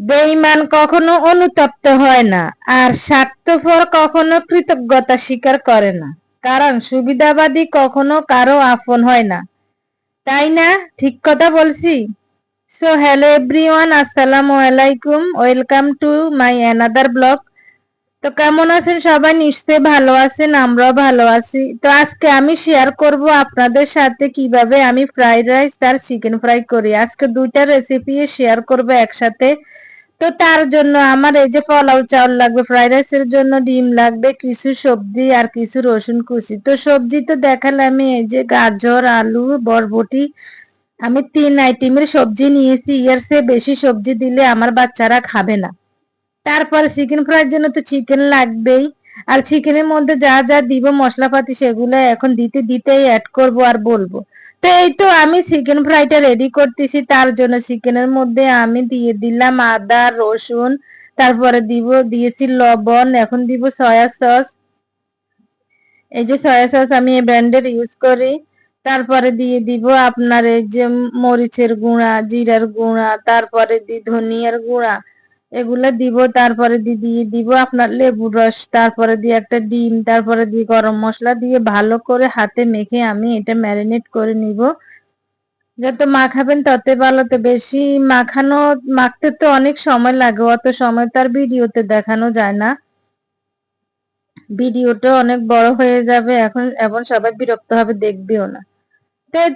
বেঈমান কখনো অনুতপ্ত হয় না, আর স্বার্থপর কখনো কৃতজ্ঞতা স্বীকার করে না, কারণ সুবিধাবাদী কখনো কারও আপন হয় না। তাই না? ঠিক কথা বলছি? সো হ্যালো এভরিওয়ান আসসালামু আলাইকুম welcome to my another blog তো কেমন আছেন সবাই? নিশ্চয়ই ভালো আছেন, আমরাও ভালো আছি। তো আজকে আমি শেয়ার করব আপনাদের সাথে কীভাবে আমি ফ্রাইড রাইস আর চিকেন ফ্রাই করি। আজকে দুইটা রেসিপি শেয়ার করব একসাথে। তো তার জন্য আমার এই যে পোলাও চাউল লাগবে ফ্রাইড রাইসের জন্য ডিম লাগবে, কিছু সবজি আর কিছু রসুন কুচি। তো সবজি তো দেখালে আমি এই যে গাজর, আলু, বরবটি, আমি তিন আইটেমের সবজি নিয়েছি। এর সে বেশি সবজি দিলে আমার বাচ্চারা খাবে না। তারপর চিকেন ফ্রাইয়ের জন্য তো চিকেন লাগবেই। আর চিকেনের মধ্যে যা যা দিব মশলাপাতি সেগুলো এখন দিতে দিতেই অ্যাড করব আর বলব। তো এই তো আমি চিকেন ফ্রাইটা রেডি করতেছি, তার জন্য চিকেনের মধ্যে আমি দিয়ে দিলাম আদা, রসুন, তারপরে দিব, দিয়েছি লবণ, এখন দিব সয়া সস এই যে সয়া সস আমি এই ব্র্যান্ডের ইউজ করি। তারপরে দিয়ে দিব আপনার এই যে মরিচের গুঁড়া, জিরার গুঁড়া, তারপরে দি ধনিয়ার গুঁড়া। এগুলা দিব, তারপরে দিয়ে দিব আপনার লেবুর রস, তারপরে দিয়ে একটা ডিম, তারপরে দিয়ে গরম মশলা, দিয়ে ভালো করে হাতে মেখে আমি এটা ম্যারিনেট করে নিব। যত মাখাবেন তত ভালো, তো বেশি মাখানো, মাখতে তো অনেক সময় লাগে, অত সময় তার ভিডিওতে দেখানো যায় না। ভিডিওটা অনেক বড় হয়ে যাবে, এখন এখন সবাই বিরক্ত হবে, দেখবেও না।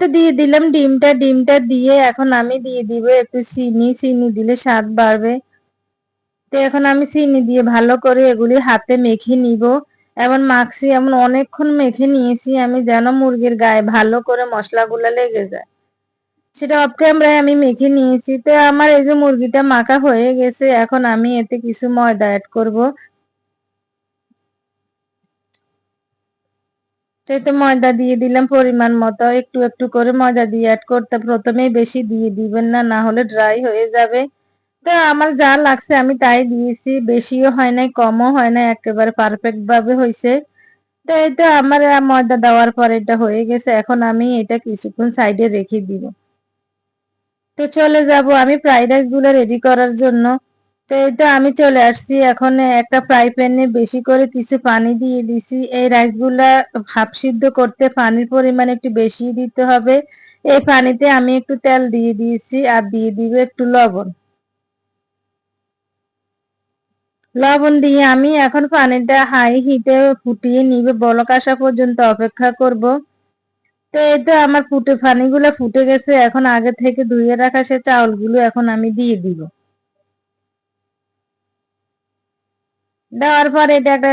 তো দিয়ে দিলাম ডিমটা ডিমটা দিয়ে এখন আমি দিয়ে দিব একটু চিনি চিনি দিলে স্বাদ বাড়বে। তো এখন আমি চিনি দিয়ে ভালো করে এগুলি হাতে মেখে নিব। এমন মাখছি, এমন অনেকক্ষণ মেখে নিয়েছি, আমি যেন মুরগির গায়ে ভালো করে মশলাগুলো লেগে যায়। সেটা অফ ক্যামেরায় আমি মেখে নিয়েছি। তো আমার এই যে মুরগিটা মাখা হয়ে গেছে, এখন আমি এতে কিছু ময়দা অ্যাড করব। এতে ময়দা দিয়ে দিলাম পরিমাণ মতো। একটু একটু করে ময়দা দিয়ে অ্যাড করতে প্রথমেই বেশি দিয়ে দিবেন না না হলে ড্রাই হয়ে যাবে। তো আমার যা লাগছে আমি তাই দিয়েছি। বেশিও হয় নাই, কমও হয় নাই, একেবারে পারফেক্ট ভাবে হয়েছে তো তো আমার ময়দা দেওয়ার পর এটা হয়ে গেছে। এখন আমি এটা কিছুক্ষণ সাইডে রেখে দিব। তো চলে যাব আমি ফ্রাইড রাইসগুলো রেডি করার জন্য। তো তো আমি চলে আসছি। এখন একটা ফ্রাই প্যানে বেশি করে কিছু পানি দিয়ে দিছি। এই রাইসগুলা হাফ সিদ্ধ করতে পানির পরিমাণ একটু বেশি দিতে হবে। এই পানিতে আমি একটু তেল দিয়ে দিয়েছি আর দিয়ে দিব একটু লবণ। লবণ দিয়ে আমি এখন পানিটা হাই হিটে ফুটিয়ে নিবে। বলক আসা পর্যন্ত অপেক্ষা করব। তো এই তো আমার ফুটে, পানিগুলো ফুটে গেছে। এখন আগে থেকে ধুয়ে রাখা সে চাউলগুলো এখন আমি দিয়ে দিব। দেওয়ার পর এটা একটা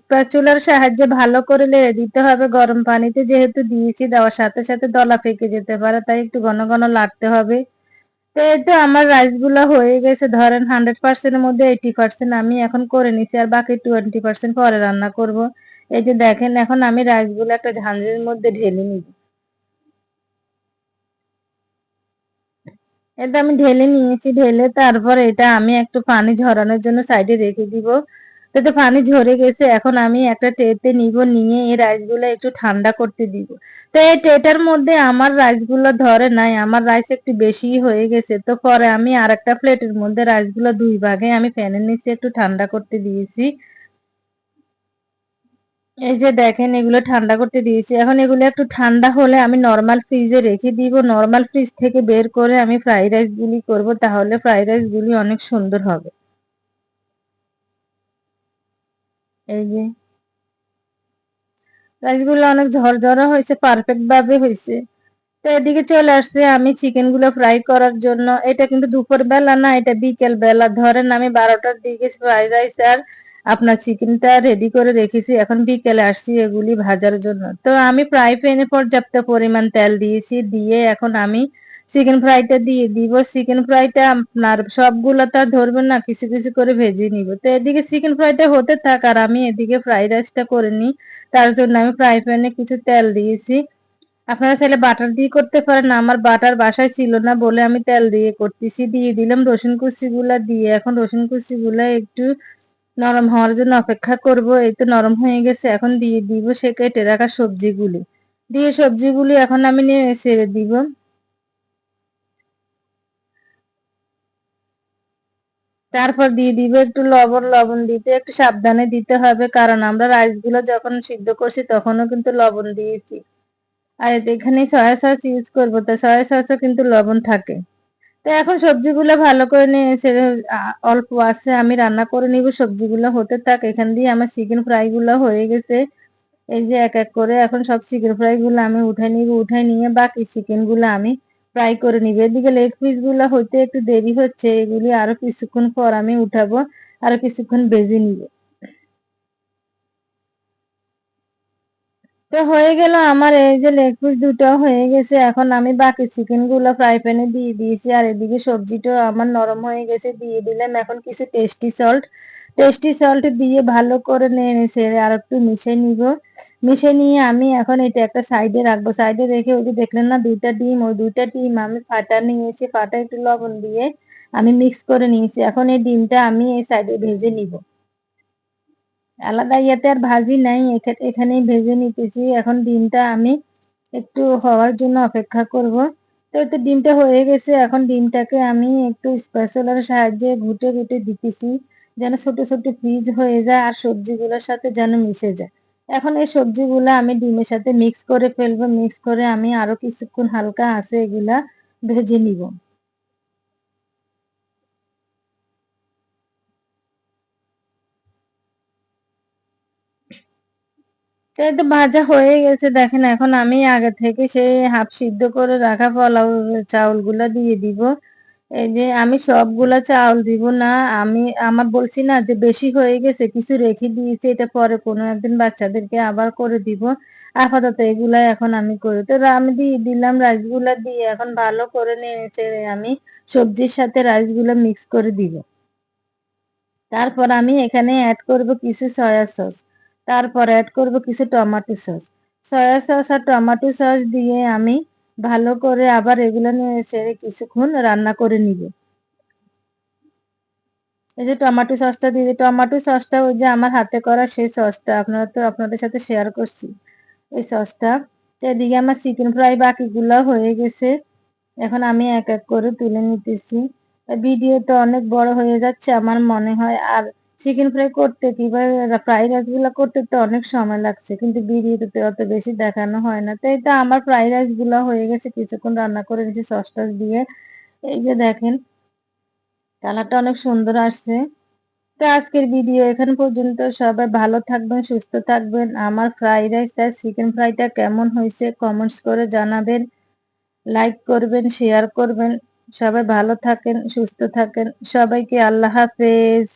স্প্যাচুলার সাহায্যে ভালো করে লেড়ে দিতে হবে। গরম পানিতে যেহেতু দিয়েছি, দেওয়ার সাথে সাথে দলা ফেঁকে যেতে পারে, তাই একটু ঘন ঘন লাড়তে হবে। তো তো আমার রাইসগুলো হয়ে গেছে। ধরেন হান্ড্রেড পার্সেন্টের মধ্যে এইটি পার্সেন্ট আমি এখন করে নিছি আর বাকি টোয়েন্টি পার্সেন্ট পরে রান্না করব। এই যে দেখেন, এখন আমি রাইসগুলো একটা ঝাঁঝরির মধ্যে ঢেলে নিব। এটা আমি ঢেলে নিয়েছি, ঢেলে তারপর এটা আমি একটু পানি ঝরানোর জন্য সাইডে রেখে দিব। তাতে পানি ঝরে গেছে, এখন আমি একটা ট্রেতে নিব, নিয়ে এই রাইসগুলো একটু ঠান্ডা করতে দিব। তো এই ট্রেটার মধ্যে আমার রাইসগুলো ধরে নাই, আমার রাইস একটু বেশি হয়ে গেছে। তো পরে আমি আর একটা প্লেটের মধ্যে রাইসগুলো দুই ভাগে আমি প্যানের নিচে একটু ঠান্ডা করতে দিয়েছি। এই যে দেখেন, এগুলো ঠান্ডা করতে দিয়েছি। এখন এগুলো একটু ঠান্ডা হলে আমি নর্মাল ফ্রিজে রেখে দিব। নর্মাল ফ্রিজ থেকে বের করে আমি ফ্রাইড রাইস গুলি করব, তাহলে ফ্রাইড রাইস গুলি অনেক সুন্দর হবে। এই যে। রাইসগুলো অনেক ঝরঝরা হয়েছে পারফেক্ট ভাবে হয়েছে। তো এদিকে চলে আসছে আমি চিকেনগুলো ফ্রাই করার জন্য। এটা কিন্তু দুপুর বেলা না, এটা বিকেল বেলা ধরেন আমি বারোটার দিকে ফ্রাইড রাইস আর আপনার চিকেনটা রেডি করে রেখেছি। এখন বিকেলে আসছি এগুলি ভাজার জন্য। তো আমি ফ্রাই প্যানে পর্যাপ্ত পরিমাণ তেল দিয়েছি। দিয়ে এখন আমি চিকেন ফ্রাইটা দিয়ে দিব চিকেন ফ্রাইটা আপনার সবগুলো তা ধরবেন না, কিছু কিছু করে ভেজে নিব। তো এদিকে চিকেন ফ্রাইটা হতে থাক আর আমি এদিকে ফ্রাইড রাইসটা করে নিই। তার জন্য আমি ফ্রাই প্যানে কিছু তেল দিয়েছি। আপনারা চাইলে বাটার দিয়ে করতে পারেন, আমার বাটার বাসায় ছিল না বলে আমি তেল দিয়ে করতেছি। দিয়ে দিলাম রসুন কুচি গুলা দিয়ে, এখন রসুন কুচি গুলা একটু নরম হওয়ার জন্য অপেক্ষা করব। এই তো নরম হয়ে গেছে, এখন দিয়ে দিব সে কেটে রাখা সবজিগুলি। দিয়ে সবজিগুলি এখন আমি নিয়ে ছেড়ে দিব। তারপর দিয়ে দিব একটু লবণ লবণ দিতে একটু সাবধানে দিতে হবে, কারণ আমরা রাইসগুলো যখন সিদ্ধ করছি তখনও কিন্তু লবণ দিয়েছি। আর এখানে সয়া সস ইউজ করব, তো সয়া সসও কিন্তু লবণ থাকে। তো এখন সবজিগুলো ভালো করে নিয়ে অল্প আছে, আমি রান্না করে নিব, সবজিগুলো হতে থাক, এখান দিয়ে আমার চিকেন ফ্রাইগুলো হয়ে গেছে। এই যে এক এক করে এখন সব চিকেন ফ্রাইগুলো আমি উঠাই নিব, উঠাই নিয়ে বাকি চিকেনগুলো আমি ফ্রাই করে নিবে। এদিকে লেগ পিসগুলো হইতে একটু দেরি হচ্ছে, এগুলি আরও কিছুক্ষণ পর আমি উঠাবো, আরও কিছুক্ষণ বেজে নিব। তো হয়ে গেল আমার এই যে লেগ পিস দুটো হয়ে গেছে। এখন আমি বাকি চিকেনগুলো ফ্রাই প্যানে দিয়ে দিয়েছি। আর এদিকে সবজিটা আমার নরম হয়ে গেছে, দিয়ে দিলাম এখন কিছু টেস্টি সল্ট টেস্টি সল্ট দিয়ে ভালো করে নিয়ে নিছে আর একটু মিশে নিব। মিশে নিয়ে আমি এখন এটা একটা সাইডে রাখব। সাইডে রেখে ওই দেখলেন না, দুইটা ডিম, ওই দুইটা ডিম আমি ফাটা নিয়েছি। ফাটা একটু লবণ দিয়ে আমি মিক্স করে নিয়েছি। এখন এই ডিমটা আমি এই সাইডে ভেজে নিব। আলাদা ইয়েতে আর ভাজি নাই এখানেই ভেজে নিতেছি। এখন ডিমটা আমি একটু হওয়ার জন্য অপেক্ষা করব। তো তো ডিমটা হয়ে গেছে। এখন ডিমটাকে আমি একটু স্পেশালার সাহায্যে ঘুটে ঘুটে দিতেছি, যেন ছোট ছোট পিস হয়ে যায় আর সবজিগুলোর সাথে যেন মিশে যায়। এখন এই সবজিগুলো আমি ডিমের সাথে মিক্স করে ফেলব। মিক্স করে আমি আরও কিছুক্ষণ হালকা আছে এগুলা ভেজে নিব। তো ভাজা হয়ে গেছে, দেখেন এখন আমি আগে থেকে সেই হাফ সিদ্ধ করে রাখা পোলাও, চাউলগুলা দিয়ে দিব। এই যে আমি সবগুলা চাউল দিব না, আমি, আমার বলছি না যে বেশি হয়ে গেছে, কিছু রেখে দিয়েছি, এটা পরে কোনো একদিন বাচ্চাদেরকে আবার করে দিব। আপাতত এগুলা এখন আমি করি। তো আমি দিয়ে দিলাম রাইসগুলা দিয়ে এখন ভালো করে নিয়েছে আমি সবজির সাথে রাইসগুলো মিক্স করে দিব। তারপর আমি এখানে অ্যাড করব কিছু সয়া সস তারপর অ্যাড করব কিছু টমেটো সস সয়া সস আর টমেটো সস দিয়ে আমি ভালো করে আবার এগুলো নিয়ে ছেড়ে কিছুক্ষণ রান্না করে নিব। এই যে টমেটো সসটা দিয়ে টমেটো সসটা ওই যে আমার হাতে করা সেই সসটা আপনারা তো আপনাদের সাথে শেয়ার করছি। এই সসটা এদিকে আমার চিকেন ফ্রাই বাকিগুলো হয়ে গেছে। এখন আমি এক এক করে তুলে নিতেছি। ভিডিও তো অনেক বড় হয়ে যাচ্ছে আমার মনে হয় আর চিকেন ফ্রাই করতে কিংবা ফ্রাইড রাইসগুলা করতে তো অনেক সময় লাগছে, কিন্তু ভিডিওতে অত বেশি দেখানো হয় না। তাই তো আমার ফ্রাইড রাইসগুলা হয়ে গেছে, কিছুক্ষণ রান্না করে নিয়েছি সস টস দিয়ে। এই যে দেখেন, কালারটা অনেক সুন্দর আসছে। তো আজকের ভিডিও এখান পর্যন্ত, সবাই ভালো থাকবেন, সুস্থ থাকবেন। আমার ফ্রাইড রাইস আর চিকেন ফ্রাইটা কেমন হয়েছে কমেন্টস করে জানাবেন। লাইক করবেন শেয়ার করবেন। সবাই ভালো থাকেন, সুস্থ থাকেন। সবাইকে আল্লাহ হাফেজ।